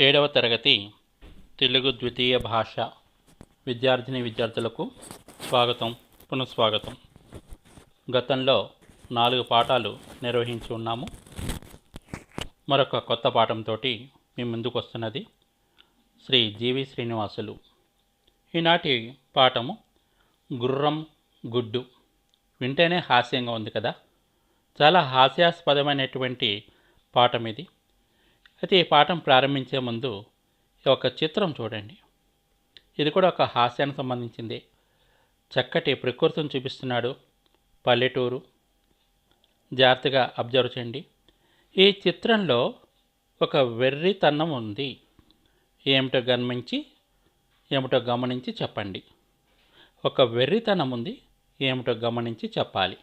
ఏడవ తరగతి తెలుగు ద్వితీయ భాష విద్యార్థిని విద్యార్థులకు స్వాగతం పునఃస్వాగతం. గతంలో నాలుగు పాఠాలు నిర్వహించి ఉన్నాము. మరొక కొత్త పాఠంతో మీ ముందుకు వస్తున్నది శ్రీ జీవి శ్రీనివాసులు. ఈనాటి పాఠము గుర్రం గుడ్డు. వింటేనే హాస్యంగా ఉంది కదా? చాలా హాస్యాస్పదమైనటువంటి పాఠం ఇది. అయితే ఈ పాఠం ప్రారంభించే ముందు ఒక చిత్రం చూడండి. ఇది కూడా ఒక హాస్యానికి సంబంధించింది. చక్కటి ప్రకృతిని చూపిస్తున్నాడు పల్లెటూరు. జాగ్రత్తగా అబ్జర్వ్ చేయండి. ఈ చిత్రంలో ఒక వెర్రితనం ఉంది. ఏమిటో గమనించి ఏమిటో గమనించి చెప్పండి. ఒక వెర్రితనం ఉంది. ఏమిటో గమనించి చెప్పాలి.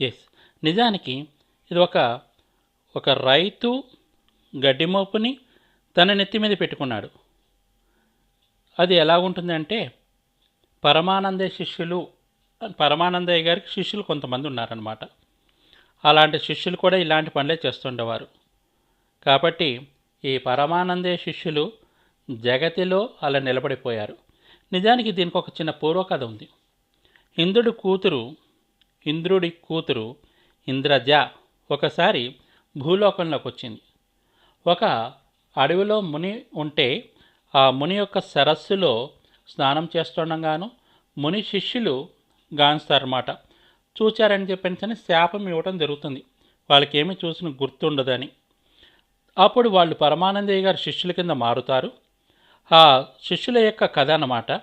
ఎస్ నిజానికి ఇది ఒక ఒక రైతు గడ్డి మోపుని తన నెత్తి మీద పెట్టుకున్నాడు. అది ఎలా ఉంటుందంటే పరమానంద శిష్యులు పరమానందయ్య గారికి శిష్యులు కొంతమంది ఉన్నారనమాట అలాంటి శిష్యులు కూడా ఇలాంటి పనులే చేస్తుండేవారు. కాబట్టి ఈ పరమానందయ్య శిష్యులు జగతిలో అలా నిలబడిపోయారు. నిజానికి దీనికి ఒక చిన్న పూర్వకథ ఉంది. ఇంద్రుడు కూతురు ఇంద్రుడి కూతురు ఇంద్రజ ఒకసారి భూలోకంలోకి వచ్చింది ఒక అడవిలో ముని ఉంటే ఆ ముని యొక్క సరస్సులో స్నానం చేస్తుండగాను ముని శిష్యులు గాంచుతారన్నమాట చూచారని చెప్పని శాపం ఇవ్వటం జరుగుతుంది. వాళ్ళకేమి చూసిన గుర్తుండదని. అప్పుడు వాళ్ళు పరమానందయ్య గారి శిష్యుల కింద మారుతారు. ఆ శిష్యుల యొక్క కథ అన్నమాట.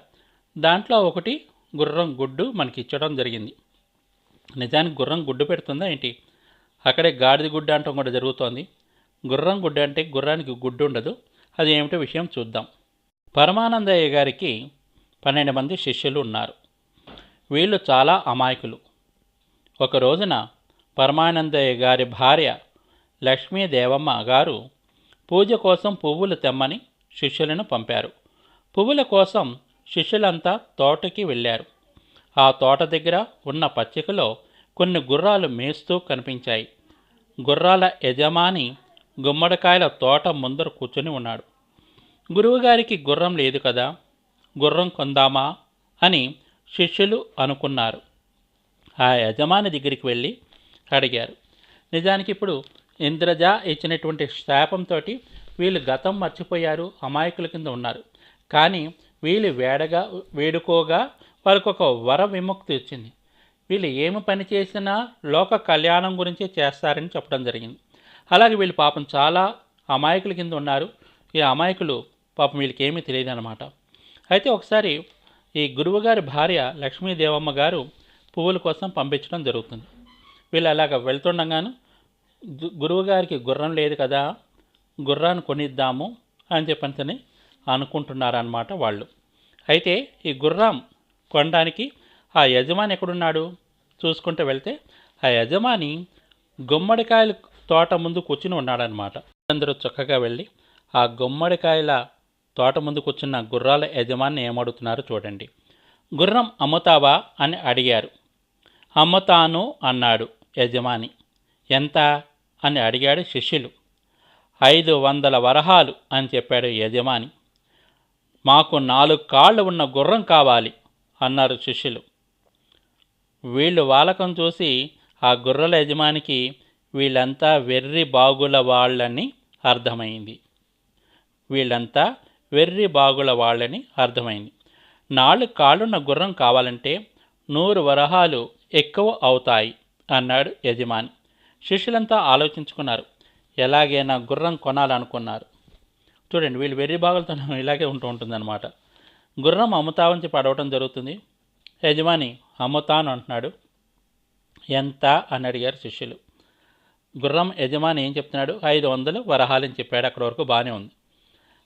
దాంట్లో ఒకటి గుర్రం గుడ్డు మనకి ఇచ్చడం జరిగింది. నిజానికి గుర్రం గుడ్డు పెడుతుందా ఏంటి? అక్కడే గాడిద గుడ్డ అంటాం కూడా జరుగుతోంది. గుర్రం గుడ్డ అంటే గుర్రానికి గుడ్డు ఉండదు. అది ఏమిటో విషయం చూద్దాం. పరమానందయ్య గారికి పన్నెండు మంది శిష్యులు ఉన్నారు. వీళ్ళు చాలా అమాయకులు. ఒక రోజున పరమానందయ్య గారి భార్య లక్ష్మీదేవమ్మ గారు పూజ కోసం పువ్వులు తెమ్మని శిష్యులను పంపారు. పువ్వుల కోసం శిష్యులంతా తోటకి వెళ్ళారు. ఆ తోట దగ్గర ఉన్న పచ్చికలో కొన్ని గుర్రాలు మేస్తూ కనిపించాయి. గుర్రాల యజమాని గుమ్మడికాయల తోట ముందర కూర్చుని ఉన్నాడు. గురువుగారికి గుర్రం లేదు కదా? గుర్రం కొందామా? అని శిష్యులు అనుకున్నారు. ఆ యజమాని దగ్గరికి వెళ్ళి అడిగారు. నిజానికి ఇప్పుడు ఇంద్రజ ఇచ్చినటువంటి శాపంతో వీళ్ళు గతం మర్చిపోయారు అమాయకుల కింద ఉన్నారు. కానీ వీళ్ళు వేడగా వేడుకోగా వాళ్ళకు ఒక వర విముక్తి వచ్చింది. వీళ్ళు ఏమి పని చేసినా లోక కళ్యాణం గురించే చేస్తారని చెప్పడం జరిగింది. అలాగే వీళ్ళు పాపం చాలా అమాయకుల కింద ఉన్నారు. ఈ అమాయకులు పాపం వీళ్ళకి ఏమీ తెలియదు అనమాట అయితే ఒకసారి ఈ గురువుగారి భార్య లక్ష్మీదేవమ్మ గారు పువ్వుల కోసం పంపించడం జరుగుతుంది. వీళ్ళు అలాగ వెళ్తుండగాను గు- గురువుగారికి గుర్రం లేదు కదా గుర్రాన్ని కొనిద్దాము అని చెప్పని అనుకుంటున్నారన్నమాట వాళ్ళు. అయితే ఈ గుర్రం కొనడానికి ఆ యజమాని ఎక్కడున్నాడు? చూసుకుంటూ వెళ్తే ఆ యజమాని గుమ్మడికాయల తోట ముందు కూర్చుని ఉన్నాడనమాట అందరూ చక్కగా వెళ్ళి ఆ గుమ్మడికాయల తోట ముందు కూర్చున్న గుర్రాల యజమాని ఏమడుగుతున్నారో చూడండి. గుర్రం అమ్ముతావా అని అడిగారు. అమ్ముతాను అన్నాడు యజమాని. ఎంత? అని అడిగాడు శిష్యులు. ఐదు వందల వరహాలు అని చెప్పాడు యజమాని. మాకు నాలుగు కాళ్ళు ఉన్న గుర్రం కావాలి. అన్నారు శిష్యులు. వీళ్ళు వాలకం చూసి ఆ గుర్రల యజమానికి వీళ్ళంతా వెర్రి బాగుల వాళ్ళని అర్థమైంది. వీళ్ళంతా వెర్రి బాగుల వాళ్ళని అర్థమైంది. నాలుగు కాళ్ళున్న గుర్రం కావాలంటే నూరు వరహాలు ఎక్కువ అవుతాయి అన్నాడు యజమాని. శిష్యులంతా ఆలోచించుకున్నారు. ఎలాగైనా గుర్రం కొనాలనుకున్నారు. చూడండి వీళ్ళు వెర్రి బాగులతో ఇలాగే ఉంటూ ఉంటుందన్నమాట. గుర్రం అమ్ముతావని పడవటం జరుగుతుంది. యజమాని అమ్ముతాను అంటున్నాడు. ఎంత? అని అడిగారు శిష్యులు. గుర్రం యజమాని ఏం చెప్తున్నాడు? ఐదు వందలు వరహాలని చెప్పాడు. అక్కడ వరకు బాగానే ఉంది.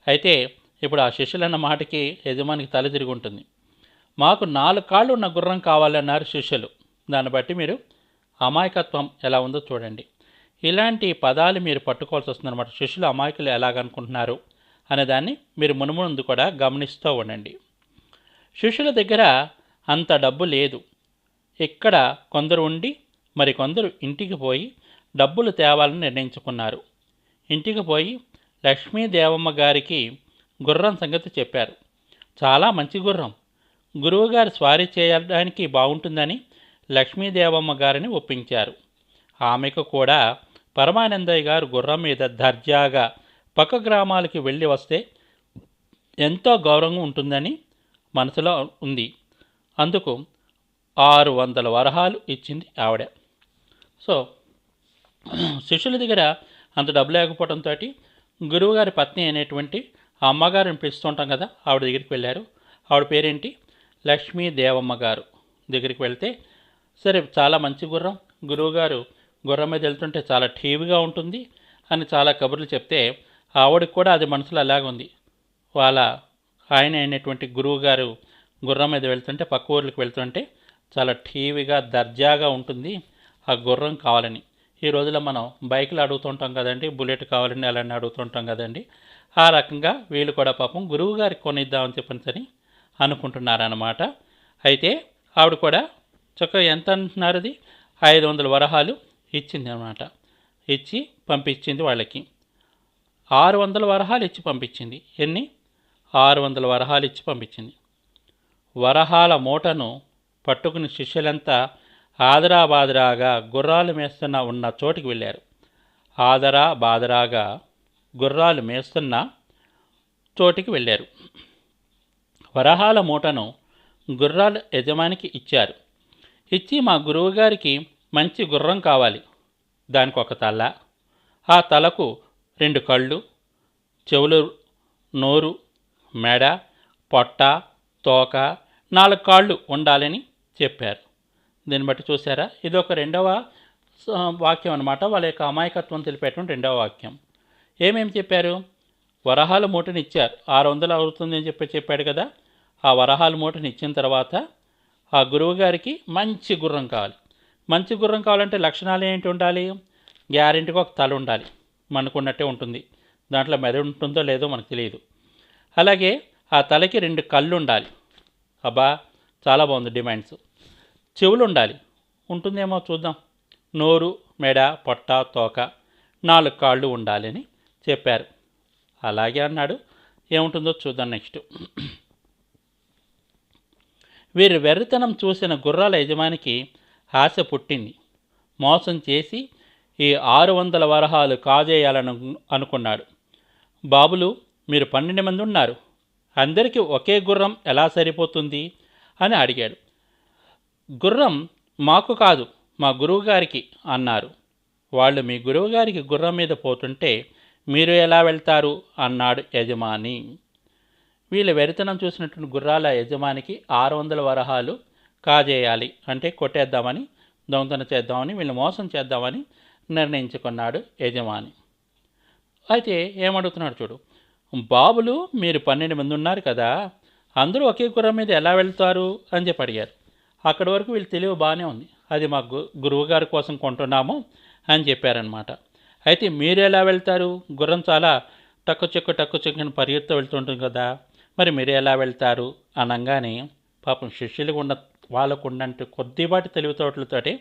అయితే ఇప్పుడు ఆ శిష్యులన్న మాటకి యజమానికి తల తిరిగి ఉంటుంది. మాకు నాలుగు కాళ్ళు ఉన్న గుర్రం కావాలన్నారు శిష్యులు. దాన్ని బట్టి మీరు అమాయకత్వం ఎలా ఉందో చూడండి. ఇలాంటి పదాలు మీరు పట్టుకోవాల్సి వస్తుందన్నమాట. శిష్యులు అమాయకులు ఎలాగనుకుంటున్నారు? అనేదాన్ని మీరు మునుముందు కూడా గమనిస్తూ ఉండండి. శిష్యుల దగ్గర అంత డబ్బు లేదు. ఇక్కడ కొందరు ఉండి మరి కొందరు ఇంటికి పోయి డబ్బులు తేవాలని నిర్ణయించుకున్నారు. ఇంటికి పోయి లక్ష్మీదేవమ్మ గారికి గుర్రం సంగతి చెప్పారు. చాలా మంచి గుర్రం. గురువుగారు స్వారీ చేయడానికి బాగుంటుందని లక్ష్మీదేవమ్మ గారిని ఒప్పించారు. ఆమెకు కూడా పరమానందయ్య గారు గుర్రం మీద దర్జాగా పక్క గ్రామాలకి వెళ్ళి వస్తే ఎంతో గౌరవం ఉంటుందని మనసులో ఉంది. అందుకు ఆరు వందల వరహాలు ఇచ్చింది ఆవిడ. సో శిష్యుల దగ్గర అంత డబ్బు లేకపోవడంతో గురువుగారి పత్ని అనేటువంటి ఆ అమ్మగారిని పిలుస్తుంటాం కదా ఆవిడ దగ్గరికి వెళ్ళారు. ఆవిడ పేరేంటి? లక్ష్మీ దేవమ్మ గారు దగ్గరికి వెళ్తే సరే చాలా మంచి గుర్రం. గురువుగారు గుర్రం మీద వెళ్తుంటే చాలా ఠీవిగా ఉంటుంది అని చాలా కబుర్లు చెప్తే ఆవిడకి కూడా అది మనసులో అలాగుంది ఉంది. వాళ్ళ ఆయన అయినటువంటి గురువు గారు గుర్రం మీద వెళ్తుంటే పక్క ఊర్లకు వెళ్తుంటే చాలా ఠీవిగా దర్జాగా ఉంటుంది ఆ గుర్రం కావాలని. ఈ రోజుల్లో మనం బైకులు అడుగుతుంటాం కదండి బుల్లెట్ కావాలని అలాంటి అడుగుతుంటాం కదండి. ఆ రకంగా వీళ్ళు కూడా పాపం గురువు గారికి కొనిద్దామని చెప్పని అనుకుంటున్నారన్నమాట. అయితే ఆవిడ కూడా చక్కగా ఎంత అంటున్నారు అది? ఐదు వందల వరహాలు ఇచ్చింది అనమాట ఇచ్చి పంపించింది వాళ్ళకి. ఆరు వందల వరహాలు ఇచ్చి పంపించింది. ఎన్ని? ఆరు వందల వరహాలు ఇచ్చి పంపించింది. వరహాల మూటను పట్టుకుని శిష్యులంతా ఆదరా బాదరాగా గుర్రాలు మేస్తున్న ఉన్న చోటికి వెళ్ళారు. ఆదరా బాదరాగా గుర్రాలు మేస్తున్న చోటికి వెళ్ళారు. వరహాల మూటను గుర్రాల యజమానికి ఇచ్చారు. ఇచ్చి మా గురువుగారికి మంచి గుర్రం కావాలి. దానికి ఒక తల. ఆ తలకు రెండు కళ్ళు చెవులు నోరు మెడ పొట్ట తోక నాలుగు కాళ్ళు ఉండాలని చెప్పారు. దీన్ని బట్టి చూసారా ఇది ఒక రెండవ వాక్యం అనమాట వాళ్ళ యొక్క అమాయకత్వం తెలిపేటువంటి రెండవ వాక్యం. ఏమేమి చెప్పారు? వరహాల మూటని ఇచ్చారు ఆరు వందలు అవుతుంది అని చెప్పి చెప్పాడు కదా. ఆ వరహాల మూటని ఇచ్చిన తర్వాత ఆ గురువు గారికి మంచి గుర్రం కావాలి. మంచి గుర్రం కావాలంటే లక్షణాలు ఏంటి ఉండాలి? గ్యారెంటీగా ఒక తల ఉండాలి. మనకున్నట్టే ఉంటుంది. దాంట్లో మెద ఉంటుందో లేదో మనకు తెలియదు. అలాగే ఆ తలకి రెండు కళ్ళు ఉండాలి అబ్బా చాలా బాగుంది డిమాండ్స్. చెవులు ఉండాలి ఉంటుందేమో చూద్దాం. నోరు మెడ పొట్ట తోక నాలుగు కాళ్ళు ఉండాలని చెప్పారు. అలాగే అన్నాడు. ఏముంటుందో చూద్దాం నెక్స్ట్. వీరి వెర్రితనం చూసిన గుర్రాల యజమానికి ఆశ పుట్టింది. మోసం చేసి ఈ ఆరు వందల వరహాలు కాజేయాలను అనుకున్నాడు. బాబులు మీరు పన్నెండు మంది ఉన్నారు. అందరికీ ఒకే గుర్రం ఎలా సరిపోతుంది? అని అడిగాడు. గుర్రం మాకు కాదు మా గురువుగారికి అన్నారు. వాళ్ళు మీ గురువుగారికి గుర్రం మీద పోతుంటే మీరు ఎలా వెళ్తారు? అన్నాడు యజమాని. వీళ్ళ వెరితనం చూసినటువంటి గుర్రాల యజమానికి ఆరు వందల వరహాలు కాజేయాలి అంటే కొట్టేద్దామని దొంగతనం చేద్దామని వీళ్ళు మోసం చేద్దామని నిర్ణయించుకున్నాడు యజమాని. అయితే ఏమడుగుతున్నాడు చూడు. బాబులు మీరు పన్నెండు మంది ఉన్నారు కదా అందరూ ఒకే గుర్రం మీద ఎలా వెళ్తారు అని చెప్పి అడిగారు. అక్కడి వరకు వీళ్ళు తెలివి బాగానే ఉంది. అది మా గు గురువు గారి కోసం కొంటున్నాము అని చెప్పారనమాట అయితే మీరు ఎలా వెళ్తారు? గుర్రం చాలా టక్కు చెక్కు టక్కు చెక్కుని పరిగెత్తు వెళ్తుంటుంది కదా మరి మీరు ఎలా వెళ్తారు? అనగానే పాపం శిష్యులుగా ఉన్న వాళ్ళకు ఉన్నట్టు కొద్దిపాటి తెలివితోటలతోటి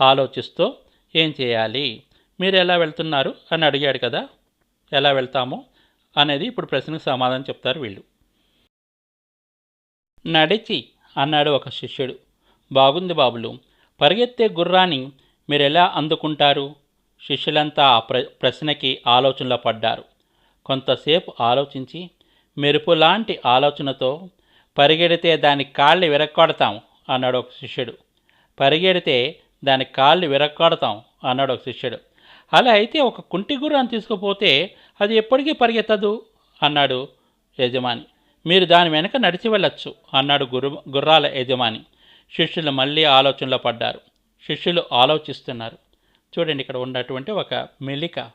ఆలోచిస్తూ ఏం చేయాలి? మీరు ఎలా వెళ్తున్నారు? అని అడిగాడు కదా. ఎలా వెళ్తాము? అనేది ఇప్పుడు ప్రశ్నకు సమాధానం చెప్తారు వీళ్ళు. నడిచి అన్నాడు ఒక శిష్యుడు. బాగుంది బాబులు. పరిగెత్తే గుర్రాన్ని మీరు ఎలా అందుకుంటారు? శిష్యులంతా ఆ ప్ర ప్రశ్నకి ఆలోచనలో పడ్డారు. కొంతసేపు ఆలోచించి మెరుపు లాంటి ఆలోచనతో పరిగెడితే దాని కాళ్ళు విరక్కొడతాం అన్నాడు ఒక శిష్యుడు. పరిగెడితే దాని కాళ్ళు విరక్కాడతాం అన్నాడు ఒక శిష్యుడు. అలా అయితే ఒక కుంటి గుర్రాన్ని తీసుకుపోతే అది ఎప్పటికీ పరిగెత్తదు అన్నాడు యజమాని. మీరు దాని వెనక నడిచి వెళ్ళొచ్చు అన్నాడు గురు గుర్రాల యజమాని. శిష్యులు మళ్ళీ ఆలోచనలో పడ్డారు. శిష్యులు ఆలోచిస్తున్నారు. చూడండి ఇక్కడ ఉన్నటువంటి ఒక మెలిక.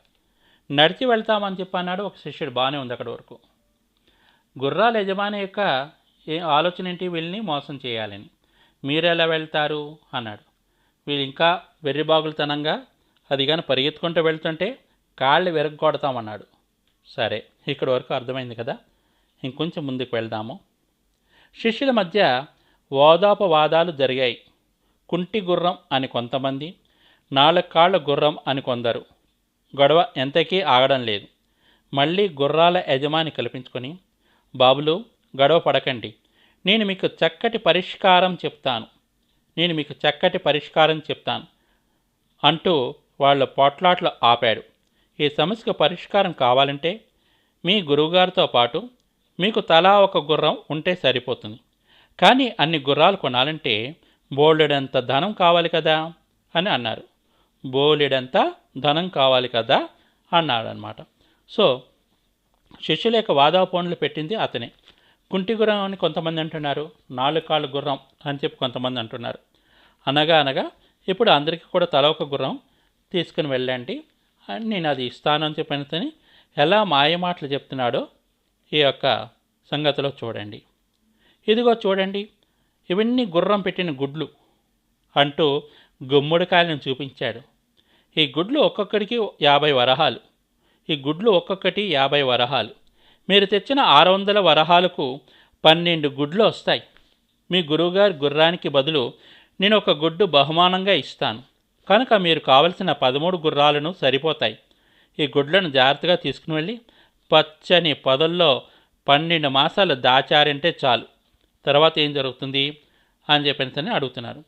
నడిచి వెళ్తామని చెప్పి అన్నాడు ఒక శిష్యుడు. బాగానే ఉంది అక్కడి వరకు. గుర్రాల యజమాని యొక్క ఏ ఆలోచన ఏంటి? వీళ్ళని మోసం చేయాలని. మీరు ఎలా వెళ్తారు? అన్నాడు. వీళ్ళు ఇంకా వెర్రిబాగులతనంగా అది కానీ పరిగెత్తుకుంటూ వెళ్తుంటే కాళ్ళు విరగొడతామన్నాడు సరే ఇక్కడి వరకు అర్థమైంది కదా. ఇంకొంచెం ముందుకు వెళ్దాము. శిష్యుల మధ్య వాదాపవాదాలు జరిగాయి. కుంటి గుర్రం అని కొంతమంది నాలుగు కాళ్ళ గుర్రం అని కొందరు. గొడవ ఎంతకీ ఆగడం లేదు. మళ్ళీ గుర్రాల యజమాని కల్పించుకొని బాబులు గొడవ పడకండి. నేను మీకు చక్కటి పరిష్కారం చెప్తాను. నేను మీకు చక్కటి పరిష్కారం చెప్తాను. అంటూ వాళ్ళ పోట్లాట్లు ఆపాడు. ఈ సమస్యకు పరిష్కారం కావాలంటే మీ గురువుగారితో పాటు మీకు తలా ఒక గుర్రం ఉంటే సరిపోతుంది. కానీ అన్ని గుర్రాలు కొనాలంటే బోలెడంత ధనం కావాలి కదా? అని అన్నారు. బోలెడంత ధనం కావాలి కదా? అన్నాడనమాట సో శిష్యుల యొక్క వాదాపోన్లు పెట్టింది అతనే. కుంటి గుర్రం అని కొంతమంది అంటున్నారు. నాలుగు కాళ్ళ గుర్రం అని చెప్పి కొంతమంది అంటున్నారు. అనగా అనగా ఇప్పుడు అందరికీ కూడా తల ఒక గుర్రం తీసుకుని వెళ్ళండి. అని నేను అది ఇస్తాను అని చెప్పినతని ఎలా మాయ మాటలు చెప్తున్నాడో ఈ యొక్క సంగతిలో చూడండి. ఇదిగో చూడండి ఇవన్నీ గుర్రం పెట్టిన గుడ్లు అంటూ గుమ్మడికాయలను చూపించాడు. ఈ గుడ్లు ఒక్కొక్కడికి యాభై వరహాలు ఈ గుడ్లు ఒక్కొక్కటి యాభై వరహాలు. మీరు తెచ్చిన ఆరు వందల వరహాలకు పన్నెండు గుడ్లు వస్తాయి. మీ గురువుగారి గుర్రానికి బదులు నేను ఒక గుడ్డు బహుమానంగా ఇస్తాను. కనుక మీరు కావలసిన పదమూడు గుర్రాలను సరిపోతాయి. ఈ గుడ్లను జాగ్రత్తగా తీసుకుని వెళ్ళి పచ్చని పొదల్లో పన్నెండు మాసాలు దాచారంటే చాలు. తర్వాత ఏం జరుగుతుంది అని చెప్పేసి అడుగుతున్నారు.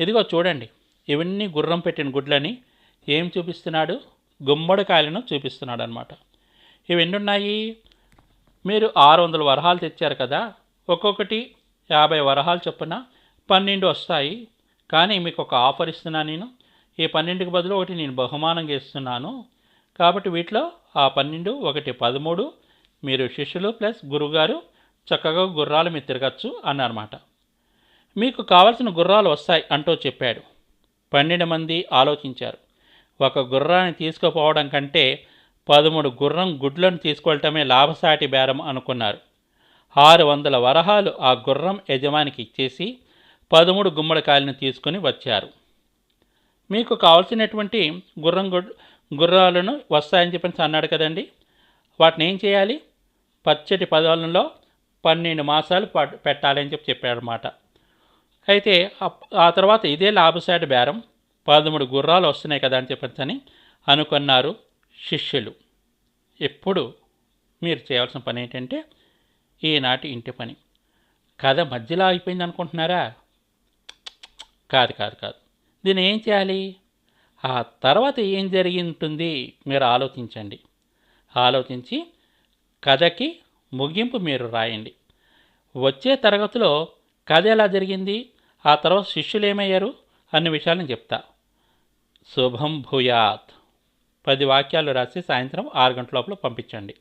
ఇదిగో చూడండి ఇవన్నీ గుర్రం పెట్టిన గుడ్లని ఏం చూపిస్తున్నాడు? గుమ్మడికాయలను చూపిస్తున్నాడు అనమాట ఇవి ఎన్ని ఉన్నాయి మీరు ఆరు వందల వరహాలు తెచ్చారు కదా ఒక్కొక్కటి యాభై వరహాలు చొప్పున పన్నెండు వస్తాయి. కానీ మీకు ఒక ఆఫర్ ఇస్తున్నాను నేను. ఈ పన్నెండుకి బదులు ఒకటి నేను బహుమానంగా ఇస్తున్నాను. కాబట్టి వీటిలో ఆ పన్నెండు ఒకటి పదమూడు మీరు శిష్యులు ప్లస్ గురువుగారు చక్కగా గుర్రాలు మీరు తిరగచ్చు అన్నమాట మీకు కావలసిన గుర్రాలు వస్తాయి అంటూ చెప్పాడు. పన్నెండు మంది ఆలోచించారు. ఒక గుర్రాన్ని తీసుకుపోవడం కంటే పదమూడు గుర్రం గుడ్లను తీసుకెళ్ళటమే లాభసాటి బేరం అనుకున్నారు. ఆరు వందల వరహాలు ఆ గుర్రం యజమానికి ఇచ్చేసి పదమూడు గుమ్మడికాయలను తీసుకొని వచ్చారు. మీకు కావాల్సినటువంటి గుర్రం గుడ్ గుర్రాలను వస్తాయని చెప్పి అన్నాడు కదండి. వాటిని ఏం చేయాలి? పచ్చటి పదాలలో పన్నెండు మాసాలు పెట్టాలని చెప్పి చెప్పాడనమాట అయితే ఆ తర్వాత ఇదే లాభసాటి బేరం. పదమూడు గుర్రాలు వస్తున్నాయి కదా అని చెప్పని అనుకున్నారు శిష్యులు. ఎప్పుడు మీరు చేయాల్సిన పని ఏంటంటే ఈనాటి ఇంటి పని. కథ మధ్యలో అయిపోయింది అనుకుంటున్నారా? కాదు కాదు కాదు. దీన్ని ఏం చేయాలి? ఆ తర్వాత ఏం జరిగి ఉంటుంది మీరు ఆలోచించండి. ఆలోచించి కథకి ముగింపు మీరు రాయండి. వచ్చే తరగతిలో కథ ఎలా జరిగింది? ఆ తర్వాత శిష్యులు ఏమయ్యారు? అన్ని విషయాలు నేను చెప్తా. శుభం భూయాత్. పది వాక్యాలు రాసి సాయంత్రం ఆరు గంటల లోపల పంపించండి.